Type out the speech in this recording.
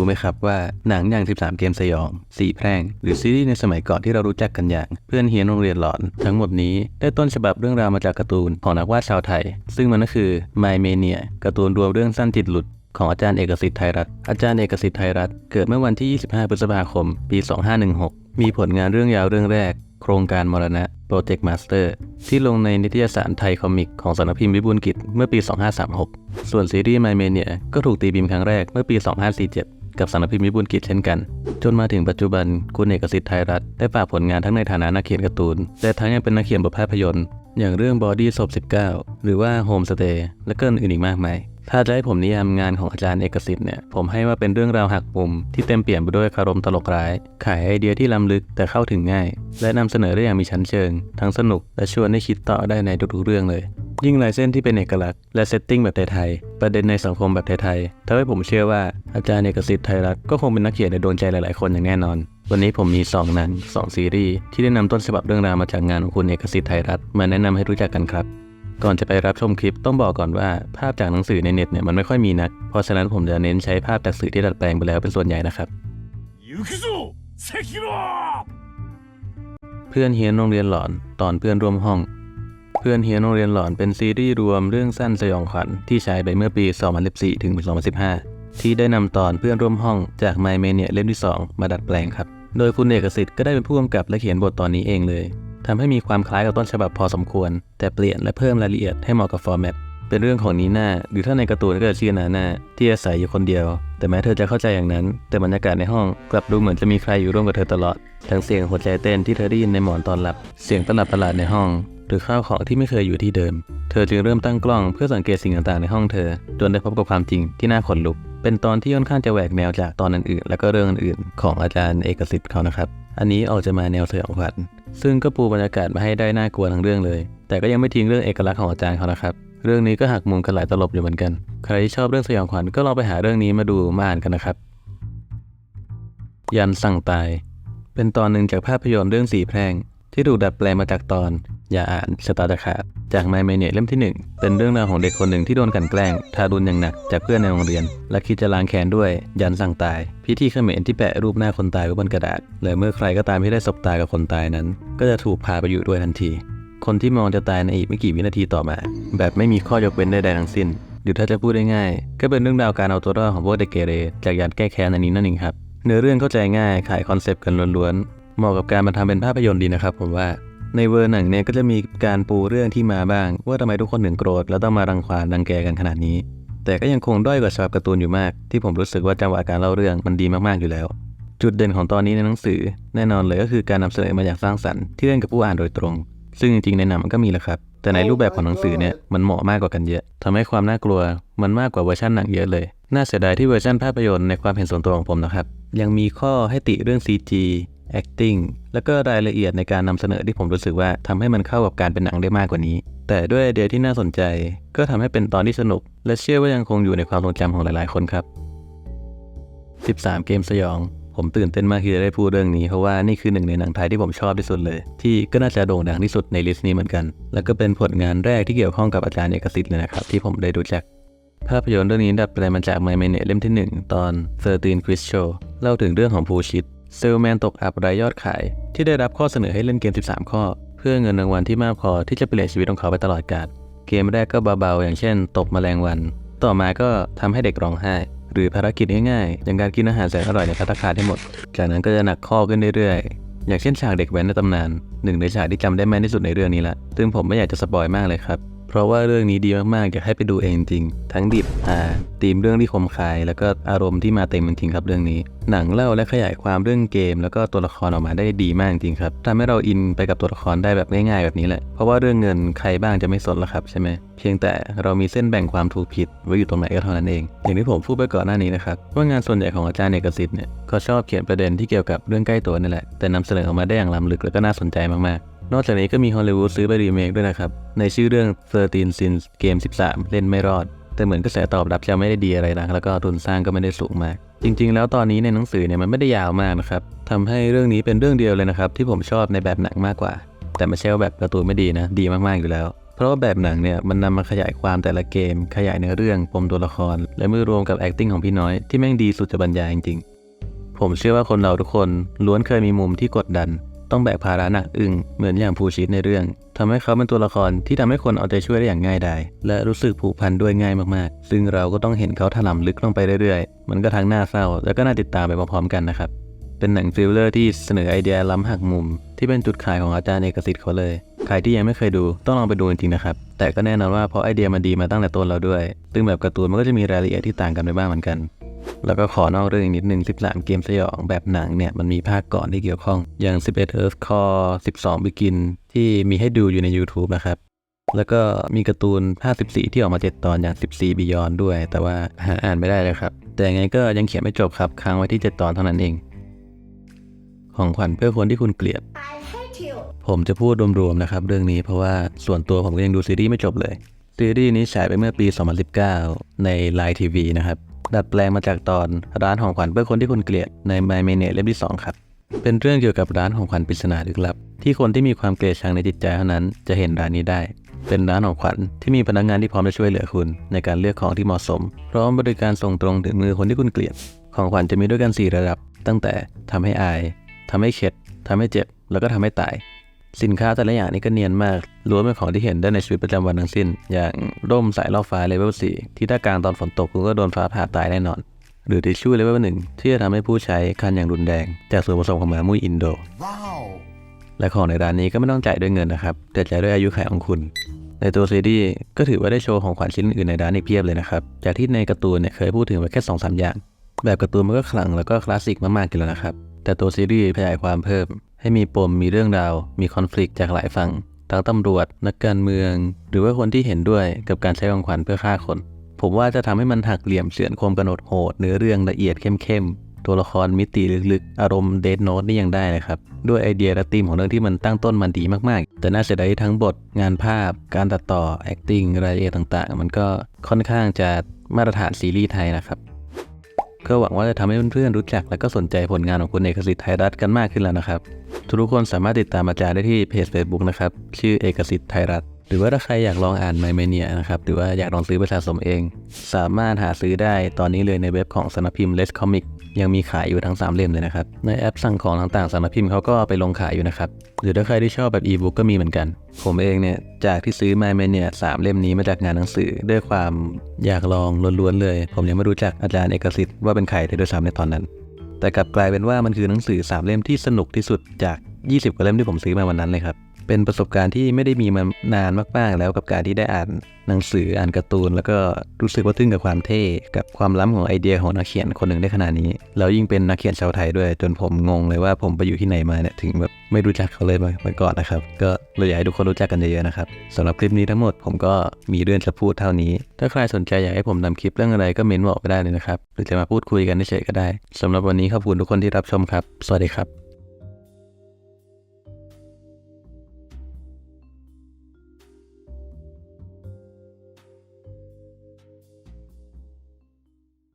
รู้ไหมครับว่าหนังอย่าง 13 เกมสยอง4แพร่ง หรือซีรีส์ในสมัยก่อนที่เรารู้จักกันอย่าง เพื่อนเฮียนโรงเรียนหลอน ทั้งหมดนี้ได้ต้นฉบับเรื่องราวมาจากการ์ตูนของนักวาดชาวไทย ซึ่งมันก็คือ My Mania การ์ตูนรวมเรื่องสั้นจิตหลุดของอาจารย์เอกสิทธิ์ไทยรัฐ อาจารย์เอกสิทธิ์ไทยรัฐ เกิดเมื่อวันที่ 25 พฤษภาคม ปี 2516 มีผลงานเรื่องยาวเรื่องแรก โครงการมรณะ Project Master ที่ลงในนิตยสารไทยคอมิกของสำนักพิมพ์วิบูลย์กิจเมื่อปี 2536 ส่วนซีรีส์ My Mania ก็ถูกตีพิมพ์ครั้งแรกเมื่อปี 2547 กับสำนักพิมพ์วิบูลกิจเช่นกัน จนมาถึงปัจจุบันคุณเอกสิทธิ์ไทยรัฐได้ฝากผลงานทั้งในฐานะนักเขียนการ์ตูน และทั้งยังเป็นนักเขียนบทภาพยนตร์ อย่างเรื่อง Body ศพ19 หรือว่า Home Stay และก็อื่นอีกมากมายถ้าจะให้ผมนิยามงานของอาจารย์เอกสิทธิ์เนี่ยผมให้ว่าเป็นเรื่องราวหักมุม ที่เต็มเปี่ยมไปด้วยคารมตลกร้าย ขายไอเดียที่ล้ำลึกแต่เข้าถึงง่าย และนำเสนอได้อย่างมีชั้นเชิง ทั้งสนุกและชวนให้คิดต่อได้ในทุกๆเรื่องเลย ยิ่งลายเส้นที่เป็นเอกลักษณ์และเซตติ้งแบบไทย ประเด็นในสังคมแบบไทยๆทำให้ผมเชื่อว่าอาจารย์เอกสิทธิ์ไทยรัฐก็คงเป็นนักเขียนในดวงใจหลายๆคนอย่างแน่นอน วันนี้ผมมี 2 หนัง 2 ซีรีส์ที่ได้นำต้นฉบับเรื่องราวมาจากงานของคุณเอกสิทธิ์ไทยรัฐมาแนะนำให้รู้จักกันครับ ก่อนจะไปรับชมคลิปต้องบอกก่อนว่าภาพจากหนังสือในเน็ตเนี่ยมันไม่ค่อยมีนัก เพราะฉะนั้นผมจะเน้นใช้ภาพจากสื่อที่ดัดแปลงไปแล้วเป็นส่วนใหญ่นะครับเพื่อนเฮียนโรงเรียนหลอน ตอนเพื่อนร่วมห้อง เพื่อนเฮียโรงเรียนหลอนเป็นซีรีส์รวมเรื่องสั้นสยองขวัญที่ฉายไปเมื่อปี 2014 ถึง 2015 ที่ได้นำตอนเพื่อนร่วมห้องจาก My Mania เล่มที่ 2 มาดัดแปลงครับ โดยคุณเอกสิทธิ์ก็ได้เป็นผู้กำกับและเขียนบทตอนนี้เองเลยทำให้มีความคล้ายกับต้นฉบับพอสมควร แต่เปลี่ยนและเพิ่มรายละเอียดให้เหมาะกับฟอร์แมตเป็นเรื่องของนีน่าหรือถ้าในการ์ตูนก็จะชื่อนาน่าที่อาศัยอยู่คนเดียว แต่แม้เธอจะเข้าใจอย่างนั้น แต่บรรยากาศในห้องกลับดูเหมือนจะมีใครอยู่ร่วมกับเธอตลอด ทั้งเสียงหัวใจเต้นที่เธอได้ยินในหมอนตอนหลับ เสียงประหลาดประหลาดในห้อง หรือข้าวของที่ไม่เคยอยู่ที่เดิม เธอจึงเริ่มตั้งกล้องเพื่อสังเกตสิ่งต่างๆในห้องเธอ จนได้พบกับความจริงที่น่าขนลุก เป็นตอนที่ค่อนข้างจะแหวกแนวจากตอนอื่นๆ และก็เรื่องอื่นๆ ของอาจารย์เอกสิทธิ์เขานะครับ อันนี้ออกจะมาแนวสยองขวัญ ซึ่งก็ปูบรรยากาศมาให้ได้น่ากลัวทั้งเรื่องเลย แต่ก็ยังไม่ทิ้งเรื่องเอกลักษณ์ของอาจารย์เขานะครับ เรื่องนี้ก็หักมุมกันหลายตลบอยู่เหมือนกัน ใครที่ชอบเรื่องสยองขวัญก็ลองไปหาเรื่องนี้มาดูมาอ่านกันนะครับ ยันสั่งตาย เป็นตอนหนึ่งจากภาพยนตร์เรื่องสีแพร่ง ที่ถูกดัดแปลงมาจากตอนอย่าอ่านชะตาจะขาดจากไมเมเนียเล่มที่หนึ่งเป็นเรื่องราวของเด็กคนหนึ่งที่โดนกันแกล้ง ทารุณอย่างหนักจากเพื่อนในโรงเรียน และคิดจะล้างแค้นด้วย ยันสั่งตาย พิธีเขมรที่แปะรูปหน้าคนตายไว้บนกระดาษ และเมื่อใครก็ตามที่ได้สบตากับคนตายนั้น ก็จะถูกพาไปอยู่ด้วยทันที คนที่มองจะตายในอีกไม่กี่วินาทีต่อมา แบบไม่มีข้อยกเว้นใดๆทั้งสิ้นหรือถ้าจะพูดได้ง่ายก็เป็นเรื่องราวการเอาตัวรอดของพวกเด็กเกเรจากยันแก้แค้นอันนี้นั่นเองครับเนื้อเรื่องเข้าใจง่ายขายคอนเซปต์กันล้วน เหมาะกับการมาทำเป็นภาพยนตร์ดีนะครับผมว่าในเวอร์หนังเนี่ยก็จะมีการปูเรื่องที่มาบ้าง ว่าทำไมทุกคนถึงโกรธแล้วต้องมารังควานรังแกกันขนาดนี้ แต่ก็ยังคงด้อยกว่าฉบับการ์ตูนอยู่มาก ที่ผมรู้สึกว่าจังหวะการเล่าเรื่องมันดีมากๆอยู่แล้ว จุดเด่นของตอนนี้ในหนังสือ แน่นอนเลยก็คือการนำเสนอมาอย่างสร้างสรรค์ที่เล่นกับผู้อ่านโดยตรง ซึ่งจริงๆในหนังมันก็มีแหละครับ แต่ในรูปแบบของหนังสือเนี่ยมันเหมาะมากกว่ากันเยอะทำให้ความน่ากลัวมันมากกว่าเวอร์ชันหนังเยอะเลย น่าเสียดายที่เวอร์ชันภาพยนตร์ในความเห็นส่วนตัวของผมนะครับยังมีข้อให้ติเรื่อง CG acting แล้วก็รายละเอียดในการนำเสนอที่ผมรู้สึกว่าทำให้มันเข้ากับการเป็นหนังได้มากกว่านี้ แต่ด้วยไอเดียที่น่าสนใจ ก็ทำให้เป็นตอนที่สนุก และเชื่อว่ายังคงอยู่ในความทรงจำของหลายๆ คนครับ 13 เกมสยอง ผมตื่นเต้นมากที่จะได้พูดเรื่องนี้ เพราะว่านี่คือหนึ่งในหนังไทยที่ผมชอบที่สุดเลย ที่ก็น่าจะโด่งดังที่สุดในลิสต์นี้เหมือนกัน แล้วก็เป็นผลงานแรกที่เกี่ยวข้องกับอาจารย์เอกสิทธิ์เลยนะครับที่ผมได้รู้จักภาพยนตร์เรื่องนี้ดัดแปลงมาจาก My m a n e เล่มที่ 1 ตอน13 Quiz Show เล่าถึงเรื่องของภูชิต เซลแมนตกอับรายยอดขาย ที่ได้รับข้อเสนอให้เล่นเกม 13 ข้อ เพื่อเงินรางวัลที่มากพอที่จะเปลี่ยนชีวิตของเขาไปตลอดกาลเกมแรกก็เบาๆ อย่างเช่น ตกแมลงวัน ต่อมาก็ทำให้เด็กร้องไห้ หรือภารกิจง่ายๆอย่างการกินอาหารแสนอร่อยในภัตาคาให้หมด จากนั้นก็จะหนักข้อขึ้นเรื่อยๆ อย่างเช่นฉากเด็กแว้นในตำนานหนึ่งในฉากที่จำได้แม่นที่สุดในเรื่องนี้ละซึ่งผมไม่อยากจะสปอยมากเลยครับ เพราะว่าเรื่องนี้ดีมากๆ อยากให้ไปดูเองจริง ทั้งดิบอ่าธีมเรื่องที่คมคาย แล้วก็อารมณ์ที่มาเต็มจริงครับเรื่องนี้ หนังเล่าและขยายความเรื่องเกม แล้วก็ตัวละครออกมาได้ดีมากจริงครับทำให้เราอินไปกับตัวละครได้แบบง่ายๆแบบนี้แหละ เพราะว่าเรื่องเงินใครบ้างจะไม่สนหรอกครับใช่ไหม เพียงแต่เรามีเส้นแบ่งความถูกผิดไว้อยู่ตรงไหนก็เท่านั้นเอง อย่างที่ผมพูดไปก่อนหน้านี้นะครับว่างานส่วนใหญ่ของอาจารย์เอกสิทธิ์เนี่ยเขาชอบเขียนประเด็นที่เกี่ยวกับเรื่องใกล้ตัวนี่แหละแต่นำเสนอออกมาได้อย่างล้ำลึกและก็น่าสนใจมากๆ นอกจากนี้ก็มีฮอลลีวูดซื้อไปรีเมคด้วยนะครับ ในชื่อเรื่อง 13 Sins เกม 13 เล่นไม่รอด แต่เหมือนกระแสตอบรับจะไม่ได้ดีอะไรนะแล้วก็ทุนสร้างก็ไม่ได้สูงมาก จริง ๆ แล้วตอนนี้ในหนังสือเนี่ยมันไม่ได้ยาวมากนะครับทำให้เรื่องนี้เป็นเรื่องเดียวเลยนะครับที่ผมชอบในแบบหนังมากกว่า แต่ไม่ใช่ว่าแบบการ์ตูไม่ดีนะ ดีมากๆอยู่แล้ว เพราะว่าแบบหนังเนี่ยมันนำมาขยายความแต่ละเกม ขยายเนื้อเรื่องปมตัวละคร และเมื่อรวมกับ acting ของพี่น้อยที่แม่งดีสุดจะบรรยายจริงๆผมเชื่อว่าคนเราทุกคนล้วนเคยมีมุมที่กดดัน ต้องแบกภาระหนักอึ้งเหมือนอย่างภูชิตในเรื่องทำให้เขาเป็นตัวละครที่ทำให้คนเอาใจช่วยได้อย่างง่ายดายและรู้สึกผูกพันด้วยง่ายมากๆ ซึ่งเราก็ต้องเห็นเขาถลำลึกลงไปเรื่อยๆ มันก็ทั้งน่าเศร้า แล้วก็น่าติดตามไปพร้อมๆกันนะครับเป็นหนังฟิลเลอร์ที่เสนอไอเดียล้ำหักมุม ที่เป็นจุดขายของอาจารย์เอกสิทธิ์เขาเลย ใครที่ยังไม่เคยดูต้องลองไปดูจริงๆนะครับ แต่ก็แน่นอนว่าเพราะไอเดียมันดีมาตั้งแต่ต้นแล้วด้วย ซึ่งแบบการ์ตูนมันก็จะมีรายละเอียดที่ต่างกันไปบ้างเหมือนกัน แล้วก็ขอนอกเรื่องอีกนิดนึง 13 เกมสยองแบบหนังเนี่ยมันมีภาคก่อนที่เกี่ยวข้อง อย่าง 11 Earth Core 12 Begin ที่มีให้ดูอยู่ใน YouTube นะครับ แล้วก็มีการ์ตูนภาค14 ที่ออกมา 7 ตอนอย่าง 14 Beyond ด้วย แต่ว่าหาอ่านไม่ได้เลยครับ แต่ยังไงก็ยังเขียนไม่จบครับค้างไว้ที่ 7 ตอนเท่านั้นเอง ของขวัญเพื่อคนที่คุณเกลียด ผมจะพูดรวมๆนะครับเรื่องนี้เพราะว่าส่วนตัวผมก็ยังดูซีรีส์ไม่จบเลยซีรีส์นี้ฉายไปเมื่อปี 2019 ใน Line TV นะครับ ดัดแปลงมาจากตอนร้านของขวัญเพื่อคนที่คุณเกลียดใน My m a n e เล่มที่ 2 ครับ เป็นเรื่องเกี่ยวกับร้านของขวัญปริศนาลึกลับ ที่คนที่มีความเกลียดชังในจิตใจเท่านั้น จะเห็นร้านนี้ได้ เป็นร้านของขวัญที่มีพนักงานที่พร้อมจะช่วยเหลือคุณ ในการเลือกของที่เหมาะสม พร้อมบริการส่งตรงถึงมือคนที่คุณเกลียด ของขวัญจะมีด้วยกัน 4 ระดับ ตั้งแต่ทำให้อายทำให้เข็ดทำให้เจ็บ แล้วก็ทำให้ตาย สินค้าแต่ละอย่างนี้ก็เนียนมากล้วนเป็นของที่เห็นได้ในชีวิตประจำวันทั้งสิ้น อย่างร่มสายล่อฟ้าเลเวล4ที่ถ้ากลางตอนฝนตกคุณก็โดนฟ้าผ่าตายแน่นอน หรือทิชชู่เลเวลหนึ่งที่จะทำให้ผู้ใช้คันอย่างรุนแรง จากส่วนผสมของหมามุ้ยอินโด Wow และของในร้านนี้ก็ไม่ต้องจ่ายด้วยเงินนะครับแต่จ่ายด้วยอายุขัยของคุณ ในตัวซีรีส์ก็ถือว่าได้โชว์ของขวัญชิ้นอื่นในร้านอีกเพียบเลยนะครับจากที่ในการ์ตูนเนี่ยเคยพูดถึงไว้แค่2อสอย่าง แบบการ์ตูนมันก็ขลังแล้วก็คลาสสิกมากๆกันแล้วนะครับแต่ตัวซีรีส์ขยายความเพิ่ม ให้มีปมมีเรื่องราว มีคอน FLICT จากหลายฝั่งทั้งตำรวจ นักการเมือง หรือว่าคนที่เห็นด้วยกับการใช้ของขวัญเพื่อฆ่าคน ผมว่าจะทำให้มันหักเหลี่ยมเฉือนคมกระโนดโหดเนื้อเรื่องละเอียดเข้มๆ ตัวละครมิติลึกๆ อารมณ์เด n โน e นี่ยังได้เลยครับ ด้วยไอเดียและธีมของเรื่องที่มันตั้งต้นมันดีมากๆ แต่น่าเสียดายทั้งบท งานภาพ การตัดต่อ acting รายละเอียดต่างๆ มันก็ค่อนข้างจะมาตรฐานซีรีส์ไทยนะครับ ก็หวังว่าจะทำให้เพื่อนๆรู้จักและก็สนใจผลงานของคุณเอกสิทธิ์ไทยรัฐกันมากขึ้นแล้วนะครับ ทุกๆคนสามารถติดตามอาจารย์ได้ที่เพจ Facebook นะครับชื่อเอกสิทธิ์ไทยรัฐ หรือว่าถ้าใครอยากลองอ่านไมเมเนียนะครับหรือว่าอยากลองซื้อไปสะสมเอง สามารถหาซื้อได้ตอนนี้เลยในเว็บของสำนักพิมพ์ Let's Comic ยังมีขายอยู่ทั้ง 3 เล่มเลยนะครับ ในแอปสั่งของต่างๆสำนักพิมพ์เขาก็ไปลงขายอยู่นะครับ หรือถ้าใครที่ชอบแบบอีบุ๊กก็มีเหมือนกัน ผมเองเนี่ย จากที่ซื้อมาเนี่ยสามเล่มนี้มาจากงานหนังสือ ด้วยความอยากลองล้วนๆเลย ผมยังไม่รู้จักอาจารย์เอกสิทธิ์ว่าเป็นใครเลยด้วยซ้ำในตอนนั้น แต่กลับกลายเป็นว่ามันคือหนังสือสามเล่มที่สนุกที่สุดจาก 20 กว่าเล่มที่ผมซื้อมาวันนั้นเลยครับ เป็นประสบการณ์ที่ไม่ได้มีมานานมาก ๆ แล้วกับการที่ได้อ่านหนังสืออ่านการ์ตูน แล้วก็รู้สึกว่าทึ่งกับความเท่กับความล้ำของไอเดียของนักเขียนคนหนึ่งได้ขนาดนี้ แล้วยิ่งเป็นนักเขียนชาวไทยด้วย จนผมงงเลยว่าผมไปอยู่ที่ไหนมาเนี่ยถึงแบบไม่รู้จักเขาเลยมาก่อนนะครับ ก็เลยอยากให้ทุกคนรู้จักกันเยอะๆนะครับสำหรับคลิปนี้ทั้งหมดผมก็มีเรื่องจะพูดเท่านี้ ถ้าใครสนใจอยากให้ผมทำคลิปเรื่องอะไรก็เมนบอกไปได้เลยนะครับหรือจะมาพูดคุยกันเฉยๆก็ได้สำหรับวันนี้ขอบคุณทุกคนที่รับชมครับ สวัสดีครับ